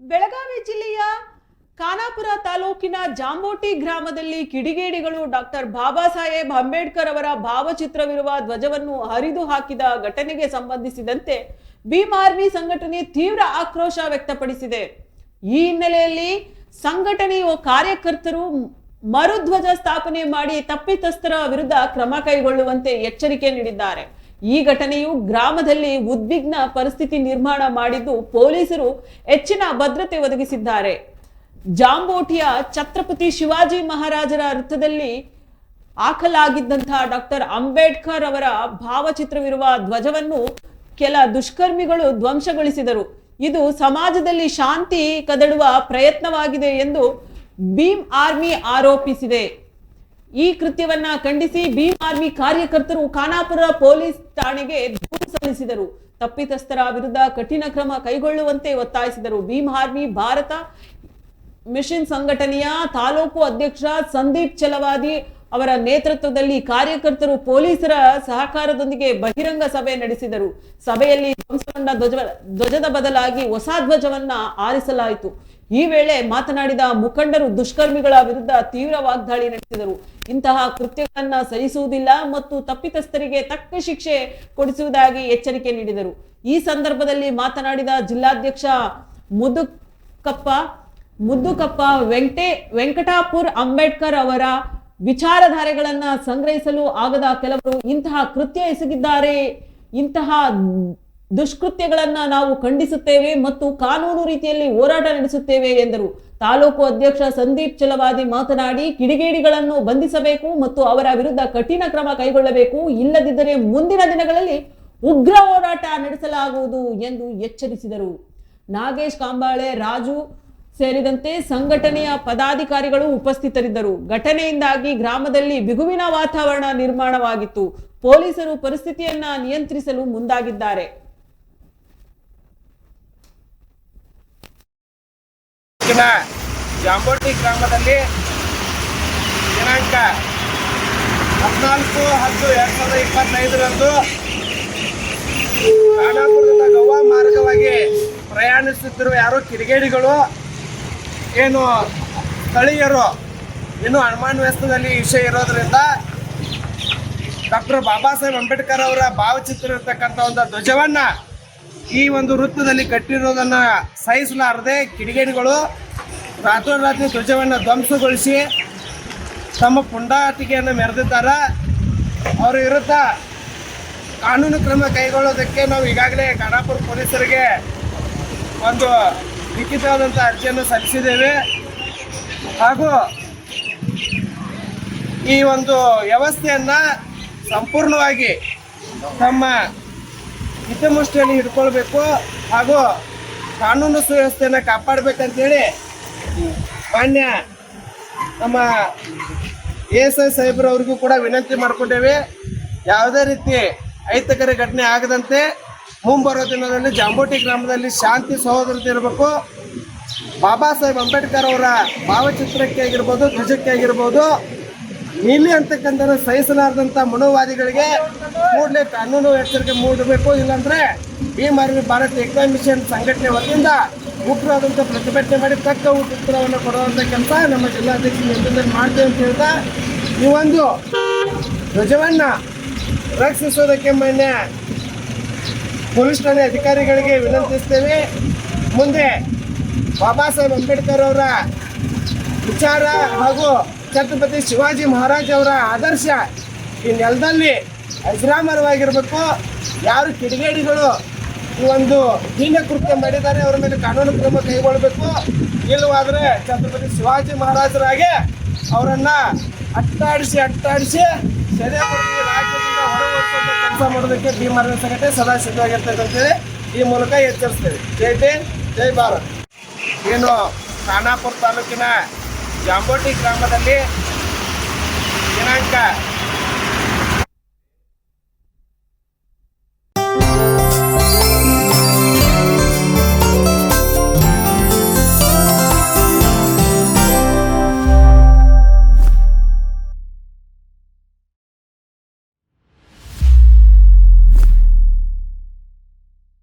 ಬೆಳಗಾವಿ ಜಿಲ್ಲೆಯ ಖಾನಾಪುರ ತಾಲೂಕಿನ ಜಾಂಬೋಟಿ ಗ್ರಾಮದಲ್ಲಿ ಕಿಡಿಗೇಡಿಗಳು ಡಾಕ್ಟರ್ ಬಾಬಾ ಸಾಹೇಬ್ ಅಂಬೇಡ್ಕರ್ ಅವರ ಭಾವಚಿತ್ರವಿರುವ ಧ್ವಜವನ್ನು ಹರಿದು ಹಾಕಿದ ಘಟನೆಗೆ ಸಂಬಂಧಿಸಿದಂತೆ ಭೀಮ್ ಆರ್ಮಿ ಸಂಘಟನೆ ತೀವ್ರ ಆಕ್ರೋಶ ವ್ಯಕ್ತಪಡಿಸಿದೆ. ಈ ಹಿನ್ನೆಲೆಯಲ್ಲಿ ಸಂಘಟನೆಯ ಕಾರ್ಯಕರ್ತರು ಮರುಧ್ವಜ ಸ್ಥಾಪನೆ ಮಾಡಿ ತಪ್ಪಿತಸ್ಥರ ವಿರುದ್ಧ ಕ್ರಮ ಕೈಗೊಳ್ಳುವಂತೆ ಎಚ್ಚರಿಕೆ ನೀಡಿದ್ದಾರೆ. ಈ ಘಟನೆಯು ಗ್ರಾಮದಲ್ಲಿ ಉದ್ವಿಗ್ನ ಪರಿಸ್ಥಿತಿ ನಿರ್ಮಾಣ ಮಾಡಿದ್ದು ಪೊಲೀಸರು ಹೆಚ್ಚಿನ ಭದ್ರತೆ ಒದಗಿಸಿದ್ದಾರೆ. ಜಾಂಬೋಟಿಯ ಛತ್ರಪತಿ ಶಿವಾಜಿ ಮಹಾರಾಜರ ವೃತ್ತದಲ್ಲಿ ಹಾಕಲಾಗಿದ್ದಂತಹ ಡಾಕ್ಟರ್ ಅಂಬೇಡ್ಕರ್ ಅವರ ಭಾವಚಿತ್ರವಿರುವ ಧ್ವಜವನ್ನು ಕೆಲ ದುಷ್ಕರ್ಮಿಗಳು ಧ್ವಂಸಗೊಳಿಸಿದರು. ಇದು ಸಮಾಜದಲ್ಲಿ ಶಾಂತಿ ಕದಡುವ ಪ್ರಯತ್ನವಾಗಿದೆ ಎಂದು ಭೀಮ್ ಆರ್ಮಿ ಆರೋಪಿಸಿದೆ. ಈ ಕೃತ್ಯವನ್ನ ಖಂಡಿಸಿ ಭೀಮ್ ಆರ್ಮಿ ಕಾರ್ಯಕರ್ತರು ಖಾನಾಪುರ ಪೊಲೀಸ್ ಠಾಣೆಗೆ ದೂರು ಸಲ್ಲಿಸಿದರು. ತಪ್ಪಿತಸ್ಥರ ವಿರುದ್ಧ ಕಠಿಣ ಕ್ರಮ ಕೈಗೊಳ್ಳುವಂತೆ ಒತ್ತಾಯಿಸಿದರು. ಭೀಮ್ ಆರ್ಮಿ ಭಾರತ ಮಿಷನ್ ಸಂಘಟನೆಯ ತಾಲೂಕು ಅಧ್ಯಕ್ಷ ಸಂದೀಪ್ ಚಲವಾದಿ ಅವರ ನೇತೃತ್ವದಲ್ಲಿ ಕಾರ್ಯಕರ್ತರು ಪೊಲೀಸರ ಸಹಕಾರದೊಂದಿಗೆ ಬಹಿರಂಗ ಸಭೆ ನಡೆಸಿದರು. ಸಭೆಯಲ್ಲಿ ಧ್ವಂಸಗೊಂಡ ಧ್ವಜ, ಧ್ವಜದ ಬದಲಾಗಿ ಹೊಸ ಧ್ವಜವನ್ನ ಆರಿಸಲಾಯಿತು. ಈ ವೇಳೆ ಮಾತನಾಡಿದ ಮುಖಂಡರು ದುಷ್ಕರ್ಮಿಗಳ ವಿರುದ್ಧ ತೀವ್ರ ವಾಗ್ದಾಳಿ ನಡೆಸಿದರು. ಇಂತಹ ಕೃತ್ಯಗಳನ್ನ ಸಹಿಸುವುದಿಲ್ಲ ಮತ್ತು ತಪ್ಪಿತಸ್ಥರಿಗೆ ತಕ್ಕ ಶಿಕ್ಷೆ ಕೊಡಿಸುವುದಾಗಿ ಎಚ್ಚರಿಕೆ ನೀಡಿದರು. ಈ ಸಂದರ್ಭದಲ್ಲಿ ಮಾತನಾಡಿದ ಜಿಲ್ಲಾಧ್ಯಕ್ಷ ಮುದುಕಪ್ಪ ಮುದ್ದುಕಪ್ಪ ವೆಂಕಟೇ, ವೆಂಕಟಾಪುರ್ ಅಂಬೇಡ್ಕರ್ ಅವರ ವಿಚಾರಧಾರೆಗಳನ್ನ ಸಂಗ್ರಹಿಸಲು ಆಗದ ಕೆಲವರು ಇಂತಹ ಕೃತ್ಯ ಎಸಗಿದ್ದಾರೆ, ಇಂತಹ ದುಷ್ಕೃತ್ಯಗಳನ್ನ ನಾವು ಖಂಡಿಸುತ್ತೇವೆ ಮತ್ತು ಕಾನೂನು ರೀತಿಯಲ್ಲಿ ಹೋರಾಟ ನಡೆಸುತ್ತೇವೆ ಎಂದರು. ತಾಲೂಕು ಅಧ್ಯಕ್ಷ ಸಂದೀಪ್ ಚಲವಾದಿ ಮಾತನಾಡಿ, ಕಿಡಿಗೇಡಿಗಳನ್ನು ಬಂಧಿಸಬೇಕು ಮತ್ತು ಅವರ ವಿರುದ್ಧ ಕಠಿಣ ಕ್ರಮ ಕೈಗೊಳ್ಳಬೇಕು, ಇಲ್ಲದಿದ್ದರೆ ಮುಂದಿನ ದಿನಗಳಲ್ಲಿ ಉಗ್ರ ಹೋರಾಟ ನಡೆಸಲಾಗುವುದು ಎಂದು ಎಚ್ಚರಿಸಿದರು. ನಾಗೇಶ್ ಕಾಂಬಾಳೆ, ರಾಜು ಸೇರಿದಂತೆ ಸಂಘಟನೆಯ ಪದಾಧಿಕಾರಿಗಳು ಉಪಸ್ಥಿತರಿದ್ದರು. ಘಟನೆಯಿಂದಾಗಿ ಗ್ರಾಮದಲ್ಲಿ ಬಿಗುವಿನ ವಾತಾವರಣ ನಿರ್ಮಾಣವಾಗಿತ್ತು. ಪೊಲೀಸರು ಪರಿಸ್ಥಿತಿಯನ್ನ ನಿಯಂತ್ರಿಸಲು ಮುಂದಾಗಿದ್ದಾರೆ. ಜಾಂಬೋಟಿ ಗ್ರಾಮದಲ್ಲಿ ದಿನಾಂಕ ಹದಿನಾಲ್ಕು ಹತ್ತು ಎರಡ್ ಸಾವಿರದ ಇಪ್ಪತ್ತೈದರಂದು ಗೋವಾ ಮಾರ್ಗವಾಗಿ ಪ್ರಯಾಣಿಸುತ್ತಿರುವ ಯಾರೋ ಕಿಡಿಗೇಡಿಗಳು ಏನು ಸ್ಥಳೀಯರು ಇನ್ನು ಅನುಮಾನವ್ಯಸ್ತದಲ್ಲಿ ವಿಷಯ ಇರೋದ್ರಿಂದ ಡಾಕ್ಟರ್ ಬಾಬಾ ಸಾಹೇಬ್ ಅಂಬೇಡ್ಕರ್ ಅವರ ಭಾವಚಿತ್ರ ಇರತಕ್ಕಂಥ ಒಂದು ಧ್ವಜವನ್ನ ಈ ಒಂದು ವೃತ್ತದಲ್ಲಿ ಕಟ್ಟಿರೋದನ್ನ ಸಹಿಸಲಾರದೆ ಕಿಡಿಗೇಡಿಗಳು ರಾತ್ರೋರಾತ್ರಿ ಧ್ವಜವನ್ನು ಧ್ವಂಸಗೊಳಿಸಿ ತಮ್ಮ ಪುಂಡಾಟಿಕೆಯನ್ನು ಮೆರೆದಿದ್ದಾರೆ. ಅವರ ವಿರುದ್ಧ ಕಾನೂನು ಕ್ರಮ ಕೈಗೊಳ್ಳೋದಕ್ಕೆ ನಾವು ಈಗಾಗಲೇ ಖಾನಾಪುರ ಪೊಲೀಸರಿಗೆ ಒಂದು ಲಿಖಿತವಾದಂಥ ಅರ್ಜಿಯನ್ನು ಸಲ್ಲಿಸಿದ್ದೇವೆ. ಹಾಗೂ ಈ ಒಂದು ವ್ಯವಸ್ಥೆಯನ್ನು ಸಂಪೂರ್ಣವಾಗಿ ತಮ್ಮ ಹಿತಮುಷ್ಟಿಯಲ್ಲಿ ಹಿಡ್ಕೊಳ್ಬೇಕು ಹಾಗೂ ಕಾನೂನು ಸುವ್ಯವಸ್ಥೆಯನ್ನು ಕಾಪಾಡಬೇಕಂತೇಳಿ ಮಾನ್ಯ ನಮ್ಮ ಎ ಎಸ್ ಐ ಸಾಹೇಬ್ರವ್ರಿಗೂ ಕೂಡ ವಿನಂತಿ ಮಾಡಿಕೊಂಡೇವೆ. ಯಾವುದೇ ರೀತಿ ಅಹಿತಕರ ಘಟನೆ ಆಗದಂತೆ ಮುಂಬರುವ ದಿನದಲ್ಲಿ ಜಾಂಬೋಟಿ ಗ್ರಾಮದಲ್ಲಿ ಶಾಂತಿ ಸಹೋದರತೆ ಇರಬೇಕು. ಬಾಬಾ ಸಾಹೇಬ್ ಅಂಬೇಡ್ಕರ್ ಅವರ ಭಾವಚಿತ್ರಕ್ಕೆ ಆಗಿರ್ಬೋದು, ಧ್ವಜಕ್ಕೆ ಆಗಿರ್ಬೋದು, ನೀಲಿ ಅಂತಕ್ಕಂಥ ಸಹಿಸಲಾರದಂಥ ಮನೋವಾದಿಗಳಿಗೆ ಮೂಡಲೇ ಕಾನೂನು ಎಚ್ಚರಿಕೆ ಮೂಡಬೇಕು. ಇಲ್ಲಾಂದರೆ ಈ ಮಾರಿನ ಭಾರತ ಏಕತಾ ಮಿಷನ್ ಸಂಘಟನೆ ವತಿಯಿಂದ ಉಗ್ರವಾದಂಥ ಪ್ರತಿಭಟನೆ ಮಾಡಿ ತಕ್ಕ ಉತ್ತರವನ್ನು ಕೊಡುವಂಥ ಕೆಲಸ ನಮ್ಮ ಜಿಲ್ಲಾಧ್ಯಕ್ಷ ನೇತೃತ್ವದಲ್ಲಿ ಮಾಡ್ತೇವೆ ಅಂತ ಹೇಳ್ತಾ, ಈ ಒಂದು ಧ್ವಜವನ್ನು ರಕ್ಷಿಸೋದಕ್ಕೆ ಮಾನ್ಯ ಪೊಲೀಸ್ ಠಾಣೆ ಅಧಿಕಾರಿಗಳಿಗೆ ವಿನಂತಿಸ್ತೇವೆ. ಮುಂದೆ ಬಾಬಾ ಸಾಹೇಬ್ ಅಂಬೇಡ್ಕರ್ ಅವರ ವಿಚಾರ ಹಾಗೂ ಛತ್ರಪತಿ ಶಿವಾಜಿ ಮಹಾರಾಜ್ ಅವರ ಆದರ್ಶ ಈ ನೆಲದಲ್ಲಿ ಅಜರಾಮರವಾಗಿರಬೇಕು. ಯಾರು ಕಿಡಿಗೇಡಿಗಳು ಈ ಒಂದು ಹೀನ ಕೃತ್ಯ ಮಾಡಿದ್ದಾರೆ, ಅವರ ಮೇಲೆ ಕಾನೂನು ಕ್ರಮ ಕೈಗೊಳ್ಳಬೇಕು. ಇಲ್ಲವಾದರೆ ಛತ್ರಪತಿ ಶಿವಾಜಿ ಮಹಾರಾಜರಾಗೆ ಅವರನ್ನು ಅಟ್ಟಾಡಿಸಿ ಅಟ್ಟಾಡಿಸಿ ಸರಿಯಾಗಿ ಕೆಲಸ ಮಾಡೋದಕ್ಕೆ ಭೀಮರ ಸಂಘಟನೆ ಸದಾ ಸಿದ್ಧವಾಗಿರ್ತಕ್ಕಂಥೇಳಿ ಈ ಮೂಲಕ ಎಚ್ಚರಿಸ್ತೇವೆ. ಜೈ ಭೀಮ್, ಜೈ ಭಾರತ್. ಏನು ಖಾನಾಪುರ ತಾಲೂಕಿನ ಜಾಂಬೋಟಿ ಗ್ರಾಮದಲ್ಲಿ ದಿನಾಂಕ